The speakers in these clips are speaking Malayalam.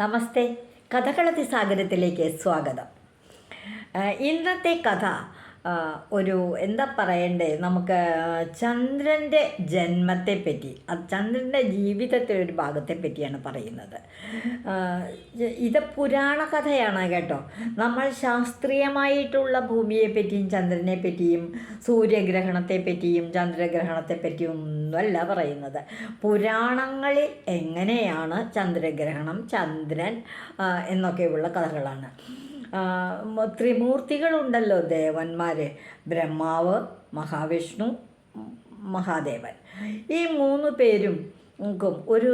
നമസ്തേ. കഥകളതി സാഗരത്തിലേക്ക് സ്വാഗതം. ഇന്നത്തെ കഥ ഒരു എന്താ പറയണ്ടേ? നമുക്ക് ചന്ദ്രന്റെ ജന്മത്തെ പറ്റി അത് ചന്ദ്രന്റെ ജീവിതത്തെ ഒരു ഭാഗത്തെ പറ്റിയാണ് പറയുന്നത് ഇത് പുരാണ കഥയാണ് കേട്ടോ. നമ്മൾ ശാസ്ത്രീയമായിട്ടുള്ള ഭൂമിയെ പറ്റിയും ചന്ദ്രനെ പറ്റിയും സൂര്യഗ്രഹണത്തെ പറ്റിയും ചന്ദ്രഗ്രഹണത്തെ പറ്റിയും ഒന്നുമല്ല പറയുന്നത്. പുരാണങ്ങളിൽ എങ്ങനെയാണ് ചന്ദ്രഗ്രഹണം ചന്ദ്രൻ എന്നൊക്കെയുള്ള കഥകളാണ്. ത്രിമൂർത്തികളുണ്ടല്ലോ ദേവന്മാർ ബ്രഹ്മാവ് മഹാവിഷ്ണു മഹാദേവൻ. ഈ മൂന്ന് പേരും ഒരു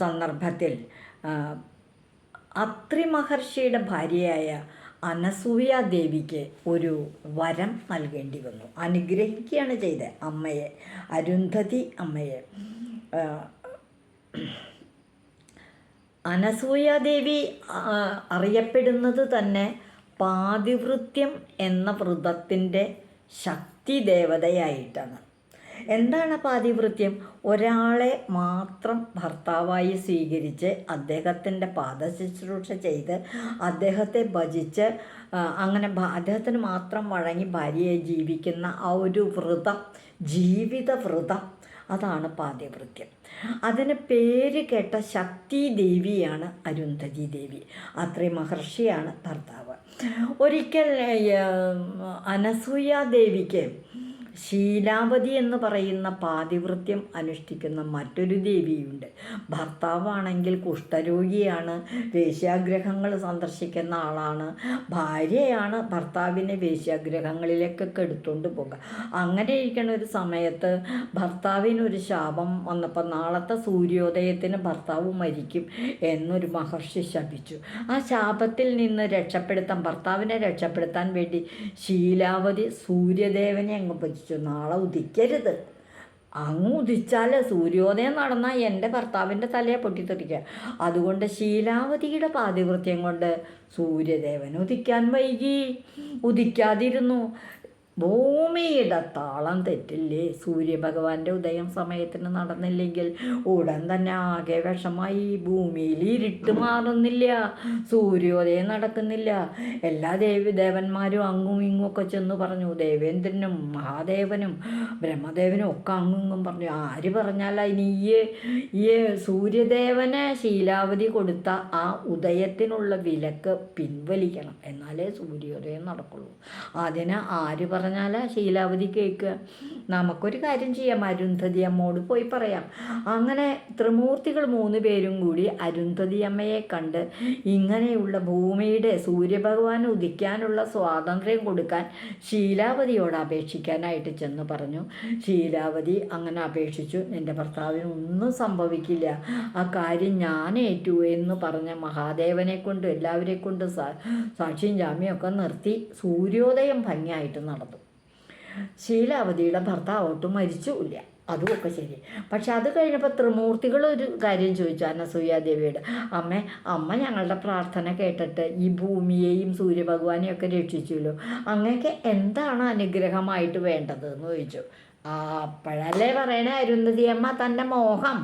സന്ദർഭത്തിൽ അത്രി മഹർഷിയുടെ ഭാര്യയായ അനസൂയ ദേവിക്ക് ഒരു വരം നൽകേണ്ടി വന്നു. അനുഗ്രഹിക്കുകയാണ് ചെയ്തത് അമ്മയെ. അരുന്ധതി അമ്മയെ. അനസൂയാദേവി അറിയപ്പെടുന്നത് തന്നെ പാതിവൃത്യം എന്ന വ്രതത്തിന്റെ ശക്തി ദേവതയായിട്ടാണ് എന്താണ് പാതിവൃത്യം? ഒരാളെ മാത്രം ഭർത്താവായി സ്വീകരിച്ച് അദ്ദേഹത്തിന്റെ പാദശുശ്രൂഷ ചെയ്ത് അദ്ദേഹത്തെ ഭജിച്ച് അങ്ങനെ അദ്ദേഹത്തിന് മാത്രം വഴങ്ങി ഭാര്യയെ ജീവിക്കുന്ന ആ ഒരു വ്രതം ജീവിത വ്രതം അതാണ് പാദ്യവൃത്യം അതിന് പേര് കേട്ട ശക്തി ദേവിയാണ് അരുന്ധതി ദേവി അത്രേ മഹർഷിയാണ് ഭർത്താവ്. ഒരിക്കൽ അനസൂയ ദേവിക്ക് ശീലാവതി എന്ന് പറയുന്ന പാതിവൃത്യം അനുഷ്ഠിക്കുന്ന മറ്റൊരു ദേവിയുണ്ട്. ഭർത്താവാണെങ്കിൽ കുഷ്ഠരോഗിയാണ് വേശ്യാഗ്രഹങ്ങൾ സന്ദർശിക്കുന്ന ആളാണ് ഭാര്യയാണ് ഭർത്താവിനെ വേശ്യാഗ്രഹങ്ങളിലേക്കൊക്കെ എടുത്തുകൊണ്ട് പോകുക അങ്ങനെ ഇരിക്കുന്ന ഒരു സമയത്ത് ഭർത്താവിനൊരു ശാപം വന്നപ്പോൾ നാളത്തെ സൂര്യോദയത്തിന് ഭർത്താവ് മരിക്കും എന്നൊരു മഹർഷി ശപിച്ചു. ആ ശാപത്തിൽ നിന്ന് രക്ഷപ്പെടുത്താൻ ഭർത്താവിനെ രക്ഷപ്പെടുത്താൻ വേണ്ടി ശീലാവതി സൂര്യദേവനെ അങ്ങ് നാളെ ഉദിക്കരുത്. അങ്ങ് ഉദിച്ചാൽ സൂര്യോദയം നടന്നാൽ എന്റെ ഭർത്താവിന്റെ തലയെ പൊട്ടിത്തെറിക്കുക. അതുകൊണ്ട് ശീലാവതിയുടെ പാതിവൃത്യം കൊണ്ട് സൂര്യദേവൻ ഉദിക്കാൻ വൈകി. ഉദിക്കാതിരുന്നു. ഭൂമിയുടെ താളം തെറ്റില്ലേ? സൂര്യഭഗവാന്റെ ഉദയം സമയത്തിന് നടന്നില്ലെങ്കിൽ ഉടൻ തന്നെ ആകെ വിഷമായി. ഭൂമിയിൽ ഇരുട്ട് മാറുന്നില്ല സൂര്യോദയം നടക്കുന്നില്ല. എല്ലാ ദേവി ദേവന്മാരും അങ്ങും ഇങ്ങും ഒക്കെ ചെന്ന് പറഞ്ഞു ദേവേന്ദ്രനും മഹാദേവനും ബ്രഹ്മദേവനും ഒക്കെ അങ്ങും ഇങ്ങും പറഞ്ഞു. ആര് പറഞ്ഞാലാ ഇനി ഈ സൂര്യദേവനെ ശീലാവധി കൊടുത്ത ആ ഉദയത്തിനുള്ള വിലക്ക് പിൻവലിക്കണം. എന്നാലേ സൂര്യോദയം നടക്കുള്ളൂ. അതിന് ആര് പറഞ്ഞാലാ ശീലാവധി കേൾക്കുക. നമുക്കൊരു കാര്യം ചെയ്യാം അരുന്ധതി അമ്മോട് പോയി പറയാം. അങ്ങനെ ത്രിമൂർത്തികൾ മൂന്ന് പേരും കൂടി അരുന്ധതി അമ്മയെ കണ്ട് ഇങ്ങനെയുള്ള ഭൂമിയുടെ സൂര്യഭഗവാൻ ഉദിക്കാനുള്ള സ്വാതന്ത്ര്യം കൊടുക്കാൻ ശീലാവതിയോട് അപേക്ഷിക്കാനായിട്ട് ചെന്ന് പറഞ്ഞു. ശീലാവതി അങ്ങനെ അപേക്ഷിച്ചു എന്റെ ഭർത്താവിന് ഒന്നും സംഭവിക്കില്ല. ആ കാര്യം ഞാൻ ഏറ്റു എന്ന് പറഞ്ഞ മഹാദേവനെ കൊണ്ട് എല്ലാവരെ കൊണ്ട് സാക്ഷിയും ജാമ്യമൊക്കെ നിർത്തി സൂര്യോദയം ഭംഗിയായിട്ട് നടന്നു. ശീലാവതിയുടെ ഭർത്താവ് ഒട്ടും മരിച്ചുമില്ല അതുമൊക്കെ ശരി. പക്ഷെ അത് കഴിഞ്ഞപ്പോൾ ത്രിമൂർത്തികൾ ഒരു കാര്യം ചോദിച്ചു അനസൂയാദേവിയോട് അമ്മ അമ്മ ഞങ്ങളുടെ പ്രാർത്ഥന കേട്ടിട്ട് ഈ ഭൂമിയെയും സൂര്യഭഗവാനെയും ഒക്കെ രക്ഷിച്ചുല്ലോ. അങ്ങക്ക് എന്താണ് അനുഗ്രഹമായിട്ട് വേണ്ടത് എന്ന് ചോദിച്ചു. ആ അപ്പോഴല്ലേ പറയണേ അരുന്ധതി അമ്മ തന്റെ മോഹം.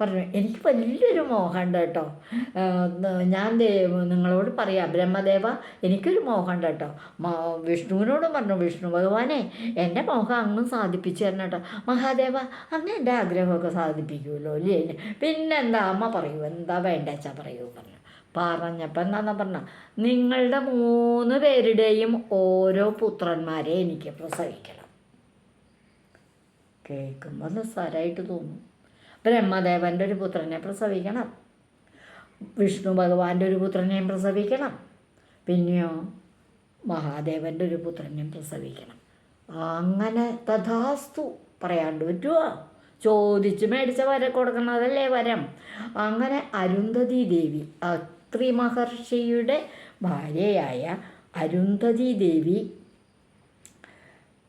പറഞ്ഞു എനിക്ക് വലിയൊരു മോഹമുണ്ട് കേട്ടോ. ഞാൻ നിങ്ങളോട് പറയാം ബ്രഹ്മദേവ എനിക്കൊരു മോഹമുണ്ട് കേട്ടോ. വിഷ്ണുവിനോടും പറഞ്ഞു വിഷ്ണു ഭഗവാനെ എന്റെ മോഹം അങ്ങും സാധിപ്പിച്ചു തരണം കേട്ടോ. മഹാദേവ അങ്ങ് എന്റെ ആഗ്രഹമൊക്കെ സാധിപ്പിക്കുമല്ലോ അല്ലേ? പിന്നെന്താ അമ്മ പറയൂ എന്താ വേണ്ടച്ചാ പറയൂ പറഞ്ഞു. പറഞ്ഞപ്പോൾ എന്താണെന്ന് പറഞ്ഞ നിങ്ങളുടെ മൂന്ന് പേരുടെയും ഓരോ പുത്രന്മാരെ എനിക്ക് പ്രസവിക്കണം. കേൾക്കുമ്പോൾ നിസ്സാരമായിട്ട് തോന്നും. ബ്രഹ്മദേവന്റെ ഒരു പുത്രനെ പ്രസവിക്കണം. വിഷ്ണു ഭഗവാന്റെ ഒരു പുത്രനെയും പ്രസവിക്കണം. പിന്നെയോ മഹാദേവന്റെ ഒരു പുത്രനെയും പ്രസവിക്കണം. അങ്ങനെ തഥാസ്തു പറയാണ്ട് പറ്റുമോ ചോദിച്ച് മേടിച്ച വര കൊടുക്കണതല്ലേ വരം. അങ്ങനെ അരുന്ധതി ദേവി അത്രി മഹർഷിയുടെ ഭാര്യയായ അരുന്ധതി ദേവി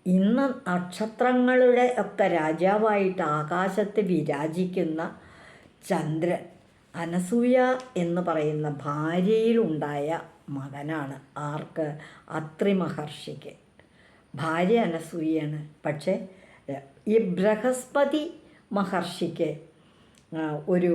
ഇന്ന് നക്ഷത്രങ്ങളുടെ ഒക്കെ രാജാവായിട്ട് ആകാശത്ത് വിരാജിക്കുന്ന ചന്ദ്രൻ അനസൂയ എന്ന് പറയുന്ന ഭാര്യയിലുണ്ടായ മകനാണ്. ആർക്ക്? അത്രി മഹർഷിക്ക്. ഭാര്യ അനസൂയാണ് പക്ഷേ ഈ ബൃഹസ്പതി മഹർഷിക്ക് ഒരു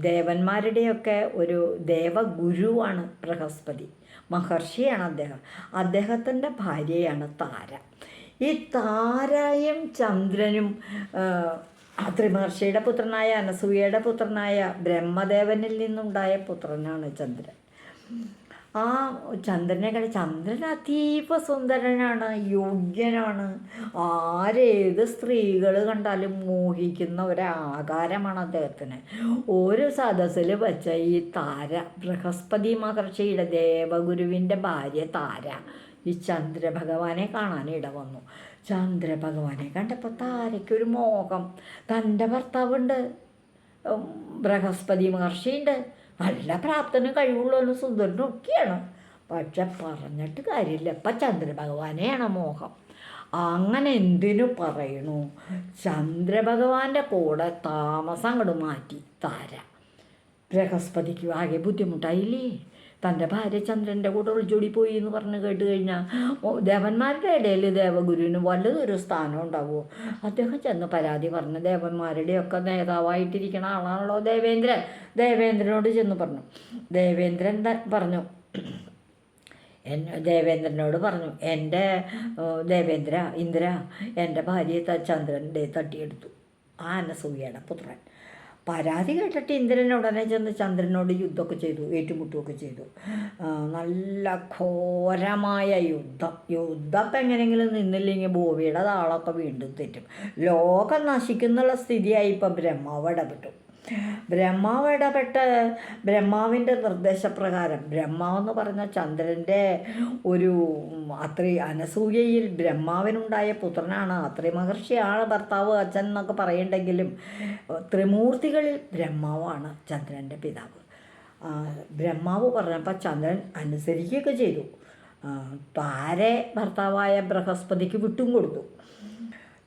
ദേവന്മാരുടെയൊക്കെ ഒരു ദേവഗുരുവാണ് ബൃഹസ്പതി. മഹർഷിയാണ് അദ്ദേഹം. അദ്ദേഹത്തിന്റെ ഭാര്യയാണ് താര. ഈ താരയും ചന്ദ്രനും അത്രി മഹർഷിയുടെ പുത്രനായ അനസൂയയുടെ പുത്രനായ ബ്രഹ്മദേവനിൽ നിന്നുണ്ടായ പുത്രനാണ് ചന്ദ്രൻ. ആ ചന്ദ്രനെ കണ്ട ചന്ദ്രൻ അതീവ സുന്ദരനാണ് യോഗ്യനാണ്. ആരേത് സ്ത്രീകൾ കണ്ടാലും മോഹിക്കുന്ന ഒരാകാരമാണ് അദ്ദേഹത്തിന്. ഓരോ സദസ്സിൽ വെച്ച ഈ താര ബൃഹസ്പതി മഹർഷിയുടെ ദേവഗുരുവിന്റെ ഭാര്യ താര ഈ ചന്ദ്രഭഗവാനെ കാണാൻ ഇട വന്നു. ചന്ദ്രഭഗവാനെ കണ്ടപ്പോൾ താരയ്ക്കൊരു മോഹം. തന്റെ ഭർത്താവുണ്ട് ബൃഹസ്പതി മഹർഷിയുണ്ട്. നല്ല പ്രാപ്തനും കഴിവുള്ളവനും സുന്ദരനും ഒക്കെയാണ്. പക്ഷെ പറഞ്ഞിട്ട് കാര്യമില്ല. ഇപ്പം ചന്ദ്രഭഗവാനെയാണ് മോഹം. അങ്ങനെ എന്തിനു പറയണു? ചന്ദ്രഭഗവാന്റെ കൂടെ താമസം അങ്ങോട്ട് മാറ്റി താര. ബൃഹസ്പതിക്ക് ആകെ ബുദ്ധിമുട്ടായില്ലേ? തന്റെ ഭാര്യ ചന്ദ്രന്റെ കൂടെ ഒളിച്ചോടി പോയി എന്ന് പറഞ്ഞ് കേട്ട് കഴിഞ്ഞാൽ ദേവന്മാരുടെ ഇടയിൽ ദേവഗുരുവിന് വലുതൊരു സ്ഥാനം ഉണ്ടാവുമോ? അദ്ദേഹം ചെന്ന് പരാതി പറഞ്ഞ് ദേവന്മാരുടെയൊക്കെ നേതാവായിട്ടിരിക്കുന്ന ആളാണല്ലോ ദേവേന്ദ്രൻ. ദേവേന്ദ്രനോട് ചെന്ന് പറഞ്ഞു. ദേവേന്ദ്രൻ പറഞ്ഞു എന്നെ ദേവേന്ദ്രനോട് പറഞ്ഞു എന്റെ ദേവേന്ദ്ര ഇന്ദ്ര എന്റെ ഭാര്യയെ ചന്ദ്രന്റെ തട്ടിയെടുത്തു. ആ അനസൂയയുടെ പുത്രൻ. പരാതി കേട്ടിട്ട് ഇന്ദ്രൻ ഉടനെ ചെന്ന് ചന്ദ്രനോട് യുദ്ധമൊക്കെ ചെയ്തു ഏറ്റുമുട്ടുകയൊക്കെ ചെയ്തു. നല്ല ഘോരമായ യുദ്ധം. യുദ്ധം എങ്ങനെയെങ്കിലും നിന്നില്ലെങ്കിൽ ഭൂമിയുടെ താളമൊക്കെ വീണ്ടും തെറ്റും. ലോകം നശിക്കുന്നുള്ള സ്ഥിതിയായി ഇപ്പം ബ്രഹ്മാവ് ഇടപെട്ടു. ബ്രഹ്മാവ് ഇടപെട്ട് ബ്രഹ്മാവിന്റെ നിർദ്ദേശപ്രകാരം. ബ്രഹ്മാവെന്ന് പറഞ്ഞ ചന്ദ്രന്റെ ഒരു അത്രി അനസൂയയിൽ ബ്രഹ്മാവിനുണ്ടായ പുത്രനാണ്. അത്രി മഹർഷിയാണ് ഭർത്താവ് അച്ഛൻ എന്നൊക്കെ പറയണ്ടെങ്കിലും ത്രിമൂർത്തികളിൽ ബ്രഹ്മാവാണ് ചന്ദ്രന്റെ പിതാവ്. ബ്രഹ്മാവ് പറഞ്ഞപ്പോൾ ചന്ദ്രൻ അനുസരിക്കുകയൊക്കെ ചെയ്തു. താരെ ഭർത്താവായ ബൃഹസ്പതിക്ക് വിട്ടും കൊടുത്തു.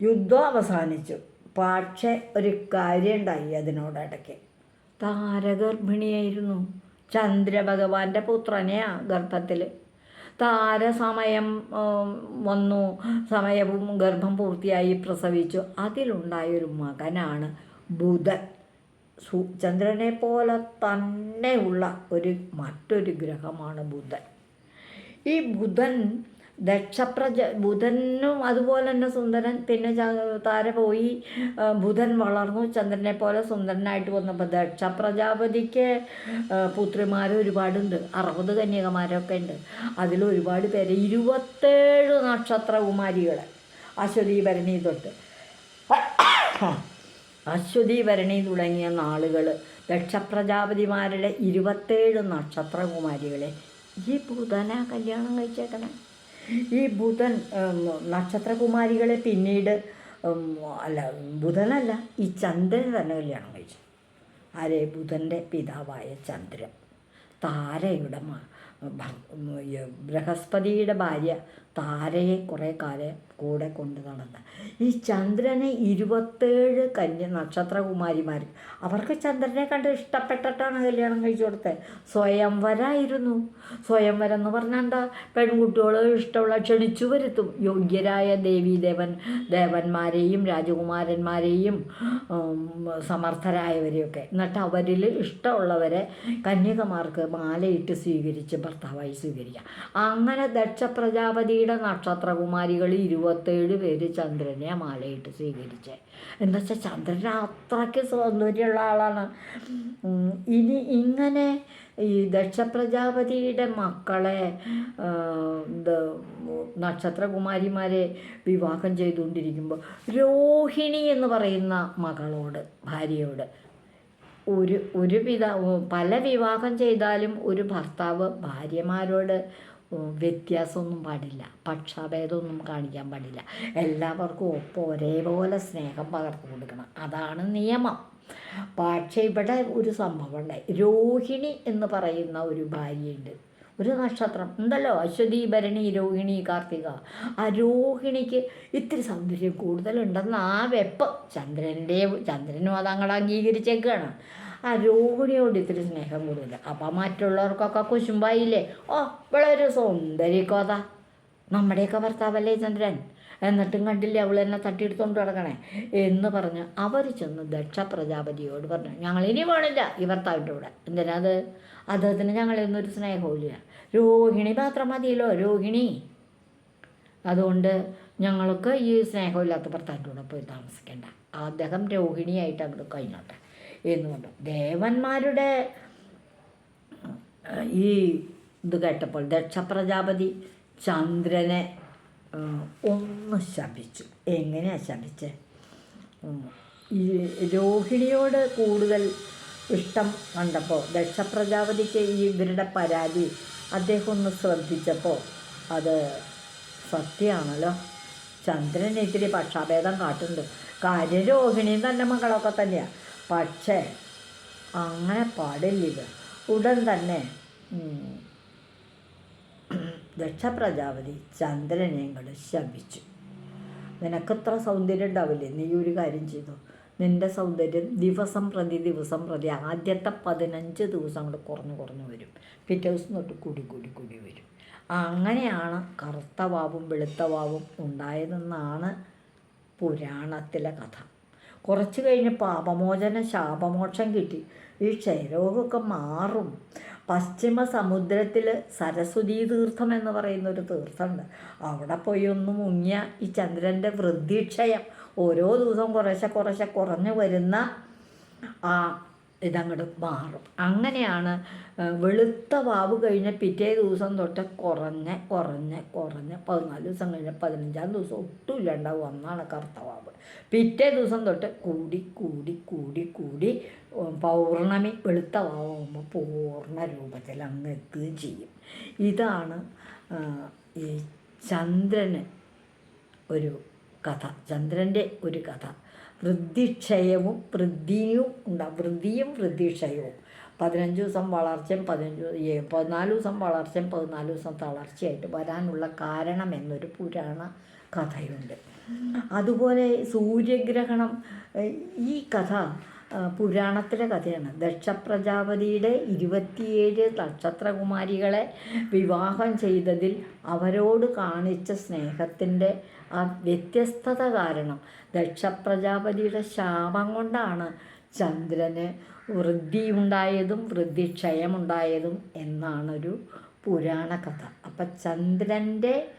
യുദ്ധം അവസാനിച്ചു. പക്ഷേ ഒരു കാര്യം ഉണ്ടായി അതിനോടിടയ്ക്ക് താരഗർഭിണിയായിരുന്നു. ചന്ദ്രഭഗവാന്റെ പുത്രനെയാ ഗർഭത്തിൽ താരസമയം സമയം വന്നു. സമയവും ഗർഭം പൂർത്തിയായി പ്രസവിച്ചു. അതിലുണ്ടായൊരു മകനാണ് ബുധൻ. സു ചന്ദ്രനെ പോലെ തന്നെയുള്ള ഒരു മറ്റൊരു ഗ്രഹമാണ് ബുധൻ. ഈ ബുധൻ ദക്ഷപ്രജ ബുധനും അതുപോലെ തന്നെ സുന്ദരൻ പിന്നെ താര പോയി ബുധൻ വളർന്നു ചന്ദ്രനെ പോലെ സുന്ദരനായിട്ട് വന്നപ്പോൾ ദക്ഷപ്രജാപതിക്ക് പുത്രിമാർ ഒരുപാടുണ്ട്. അറുപത് കന്യകമാരൊക്കെ ഉണ്ട്. അതിൽ ഒരുപാട് പേര്. ഇരുപത്തേഴ് നക്ഷത്രകുമാരികൾ അശ്വതി ഭരണി തൊട്ട്. അശ്വതി ഭരണി തുടങ്ങിയ നാളുകൾ ദക്ഷപ്രജാപതിമാരുടെ ഇരുപത്തേഴ് നക്ഷത്രകുമാരികളെ. ഈ ബുധനാ കല്യാണം കഴിച്ചേക്കണേ. ഈ ബുധൻ നക്ഷത്രകുമാരികളെ പിന്നീട് അല്ല ബുധനല്ല ഈ ചന്ദ്രൻ തന്നെ കല്യാണം കഴിച്ചു. ആരെ? ബുധന്റെ പിതാവായ ചന്ദ്രൻ. താരയുടെ ബൃഹസ്പതിയുടെ ഭാര്യ താരയെ കുറേ കാലം കൂടെ കൊണ്ട് നടന്ന. ഈ ചന്ദ്രനെ ഇരുപത്തേഴ് കന്യ നക്ഷത്രകുമാരിമാർ. അവർക്ക് ചന്ദ്രനെ കണ്ട് ഇഷ്ടപ്പെട്ടിട്ടാണ് കല്യാണം കഴിച്ചു കൊടുത്തത് സ്വയംവരായിരുന്നു സ്വയംവരം എന്ന് പറഞ്ഞാൽ എന്താ? പെൺകുട്ടികൾ ഇഷ്ടമുള്ള ക്ഷണിച്ചു വരുത്തും. യോഗ്യരായ ദേവീദേവൻ ദേവന്മാരെയും രാജകുമാരന്മാരെയും സമർത്ഥരായവരെയൊക്കെ. എന്നിട്ട് അവരിൽ ഇഷ്ടമുള്ളവരെ കന്യകമാർക്ക് മാലയിട്ട് സ്വീകരിച്ച് ഭർത്താവായി സ്വീകരിക്കുക അങ്ങനെ ദക്ഷ നക്ഷത്രകുമാരികൾ ഇരുപത്തേഴ് പേര് ചന്ദ്രനെ മാലയിട്ട് സ്വീകരിച്ചേ. എന്താ വെച്ചാൽ ചന്ദ്രൻ അത്രയ്ക്ക് സൗന്ദര്യമുള്ള ആളാണ്. ഇനി ഇങ്ങനെ ഈ ദക്ഷ പ്രജാപതിയുടെ മക്കളെ ഇത് നക്ഷത്രകുമാരിമാരെ വിവാഹം ചെയ്തുകൊണ്ടിരിക്കുമ്പോൾ രോഹിണി എന്ന് പറയുന്ന മകളോട് ഭാര്യയോട് ഒരു ഒരു പിതാവ് പല വിവാഹം ചെയ്താലും ഒരു ഭർത്താവ് ഭാര്യമാരോട് വ്യത്യാസമൊന്നും പാടില്ല. പക്ഷാഭേദമൊന്നും കാണിക്കാൻ പാടില്ല. എല്ലാവർക്കും ഒപ്പം ഒരേപോലെ സ്നേഹം പകർന്നു കൊടുക്കണം. അതാണ് നിയമം. പക്ഷേ ഇവിടെ ഒരു സംഭവം ഉണ്ടായി രോഹിണി എന്ന് പറയുന്ന ഒരു ഭാര്യയുണ്ട്. ഒരു നക്ഷത്രം. ഉണ്ടല്ലോ അശ്വതി ഭരണി രോഹിണി കാർത്തിക. ആ രോഹിണിക്ക് ഇത്തിരി സൗന്ദര്യം കൂടുതലുണ്ടെന്ന് ആ വെപ്പ് ചന്ദ്രന്റെ ചന്ദ്രനും അത് അങ്ങോട്ട് അംഗീകരിച്ചേക്കാണ്. ആ രോഹിണിയോട് ഇത്തിരി സ്നേഹം കൂടുതൽ. അപ്പം മറ്റുള്ളവർക്കൊക്കെ കുശുമ്പായില്ലേ? ഓ ഇവളൊരു സുന്ദരിക്കോത സുന്ദരി കോത. നമ്മുടെയൊക്കെ ഭർത്താവല്ലേ ചന്ദ്രൻ? എന്നിട്ടും കണ്ടില്ലേ അവൾ എന്നെ തട്ടിയെടുത്തോണ്ട് കിടക്കണേ എന്ന് പറഞ്ഞ്. അവർ ചെന്ന് ദക്ഷ പ്രജാപതിയോട് പറഞ്ഞു ഞങ്ങൾ ഇനി പോണില്ല ഈ ഭർത്താവിന്റെ കൂടെ. എന്തിനാ അത്? അദ്ദേഹത്തിന് ഞങ്ങളിന്നൊരു സ്നേഹമില്ല രോഹിണി മാത്രം മതിയല്ലോ രോഹിണി. അതുകൊണ്ട് ഞങ്ങൾക്ക് ഈ സ്നേഹമില്ലാത്ത ഭർത്താവിന്റെ കൂടെ പോയി താമസിക്കേണ്ട. അദ്ദേഹം രോഹിണിയായിട്ട് അങ്ങോട്ട് കഴിഞ്ഞോട്ടെ. എന്ന് പറഞ്ഞു. ദേവന്മാരുടെ ഈ ഇത് കേട്ടപ്പോൾ ദക്ഷ പ്രജാപതി ചന്ദ്രനെ ഒന്ന് ശപിച്ചു. എങ്ങനെയാണ് ശപിച്ചേ? ഈ രോഹിണിയോട് കൂടുതൽ ഇഷ്ടം കണ്ടപ്പോൾ ദക്ഷ പ്രജാപതിക്ക് ഈ ഇവരുടെ പരാതി അദ്ദേഹം ഒന്ന് ശ്രദ്ധിച്ചപ്പോൾ അത് സത്യമാണല്ലോ. ചന്ദ്രൻ ഇത്തിരി പക്ഷാഭേദം കാട്ടുന്നുണ്ട്. കാര്യം രോഹിണിയും തന്നെ മകളൊക്കെ തന്നെയാണ് പക്ഷേ അങ്ങനെ പാടില്ല. ഉടൻ തന്നെ ദക്ഷപ്രജാപതി ദക്ഷ പ്രജാപതി ചന്ദ്രനെ അങ്ങോട്ട് ശപിച്ചു. നിനക്കത്ര സൗന്ദര്യം ഉണ്ടാവില്ലേ? നീ ഒരു കാര്യം ചെയ്തു. നിന്റെ സൗന്ദര്യം ദിവസം പ്രതി ദിവസം പ്രതി ആദ്യത്തെ പതിനഞ്ച് ദിവസം കൂടെ കുറഞ്ഞു കുറഞ്ഞു വരും. പിറ്റേ ദിവസം തൊട്ട് കൂടി കൂടി കൂടി വരും. അങ്ങനെയാണ് കറുത്ത വാവും വെളുത്ത വാവും ഉണ്ടായതെന്നാണ് പുരാണത്തിലെ കഥ. കുറച്ച് കഴിഞ്ഞ് പാപമോചന ശാപമോക്ഷം കിട്ടി. ഈ ക്ഷയരോഗമൊക്കെ മാറും. പശ്ചിമ സമുദ്രത്തിൽ സരസ്വതി തീർത്ഥം എന്ന് പറയുന്ന ഒരു തീർത്ഥമുണ്ട്. അവിടെ പോയി ഒന്ന് മുങ്ങിയ ഈ ചന്ദ്രന്റെ വൃദ്ധിക്ഷയം ഓരോ ദിവസവും കുറേശ്ശെ കുറേശ്ശെ കുറഞ്ഞു വരുന്ന ആ ഇതങ്ങോട്ട് മാറും. അങ്ങനെയാണ് വെളുത്ത വാവ് കഴിഞ്ഞ പിറ്റേ ദിവസം തൊട്ട് കുറഞ്ഞ് കുറഞ്ഞ് കുറഞ്ഞ് പതിനാല് ദിവസം കഴിഞ്ഞ് പതിനഞ്ചാം ദിവസം ഒട്ടും ഇല്ലാണ്ടാവും. ഒന്നാണ് കറുത്ത വാവ്. പിറ്റേ ദിവസം തൊട്ട് കൂടി കൂടി കൂടി കൂടി പൗർണമി വെളുത്ത വാവുമ്പോൾ പൂർണ രൂപത്തിൽ അങ്ങ് എത്തുകയും ചെയ്യും. ഇതാണ് ഈ ചന്ദ്രന് ഒരു കഥ. ചന്ദ്രന്റെ ഒരു കഥ. വൃദ്ധിക്ഷയവും വൃദ്ധിയും ഉണ്ടാവും. വൃദ്ധിയും വൃദ്ധിക്ഷയവും. പതിനഞ്ച് ദിവസം വളർച്ചയും പതിനഞ്ച് പതിനാല് ദിവസം വളർച്ചയും പതിനാല് ദിവസം തളർച്ചയായിട്ട് വരാനുള്ള കാരണം എന്നൊരു പുരാണ കഥയുണ്ട്. അതുപോലെ സൂര്യഗ്രഹണം ഈ കഥ പുരാണത്തിലെ കഥയാണ്. ദക്ഷപ്രജാപതിയുടെ ഇരുപത്തിയേഴ് നക്ഷത്രകുമാരികളെ വിവാഹം ചെയ്തതിൽ അവരോട് കാണിച്ച സ്നേഹത്തിന്റെ ആ വ്യത്യസ്തത കാരണം ദക്ഷപ്രജാപതിയുടെ ശാപം കൊണ്ടാണ് ചന്ദ്രന് വൃദ്ധിയുണ്ടായതും വൃദ്ധിക്ഷയമുണ്ടായതും എന്നാണൊരു പുരാണ കഥ. അപ്പം ചന്ദ്രന്റെ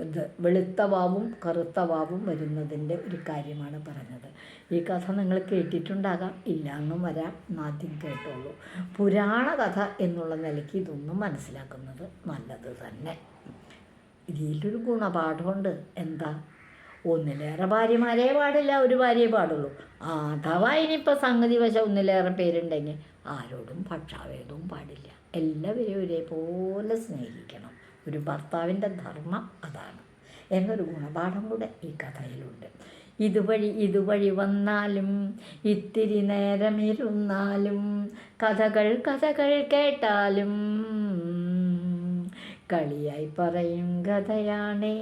ഇത് വെളുത്ത വാവും കറുത്ത വാവും വരുന്നതിന്റെ ഒരു കാര്യമാണ് പറഞ്ഞത്. ഈ കഥ നിങ്ങൾ കേട്ടിട്ടുണ്ടാകാം. ഇല്ല എന്നും വരാം. ആദ്യം കേട്ടോളൂ. പുരാണ കഥ എന്നുള്ള നിലയ്ക്ക് ഇതൊന്നും മനസ്സിലാക്കുന്നത് നല്ലത് തന്നെ. ഇതിലൊരു ഗുണപാഠമുണ്ട്. എന്താ? ഒന്നിലേറെ ഭാര്യമാരെ പാടില്ല ഒരു ഭാര്യയെ പാടുള്ളൂ. അഥവാ ഇനിയിപ്പോൾ സംഗതി വശം ഒന്നിലേറെ പേരുണ്ടെങ്കിൽ ആരോടും പക്ഷാഭേദവും പാടില്ല. എല്ലാവരെയും ഒരേപോലെ സ്നേഹിക്കണം. ഒരു ഭർത്താവിന്റെ ധർമ്മം അതാണ്. എന്നൊരു ഗുണപാഠം കൂടെ ഈ കഥയിലുണ്ട്. ഇതുവഴി ഇതുവഴി വന്നാലും ഇത്തിരി നേരമിരുന്നാലും കഥകൾ കഥകൾ കേട്ടാലും കളിയായി പറയും കഥയാണേ.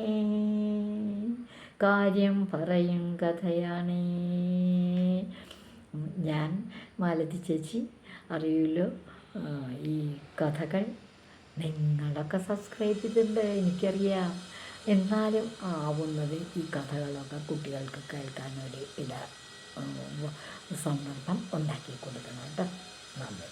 കാര്യം പറയും കഥയാണേ. ഞാൻ മാലതി ചേച്ചി അറിയുമല്ലോ ഈ കഥകൾ നിങ്ങളൊക്കെ സബ്സ്ക്രൈബ് ചെയ്തിട്ടുണ്ട് എനിക്കറിയാം. എന്നാലും ആവുന്നത് ഈ കഥകളൊക്കെ കുട്ടികൾക്ക് കേൾക്കാനൊരു ഉം, സന്ദർഭം ഉണ്ടാക്കി കൊടുക്കണം കേട്ടോ. നന്ദി.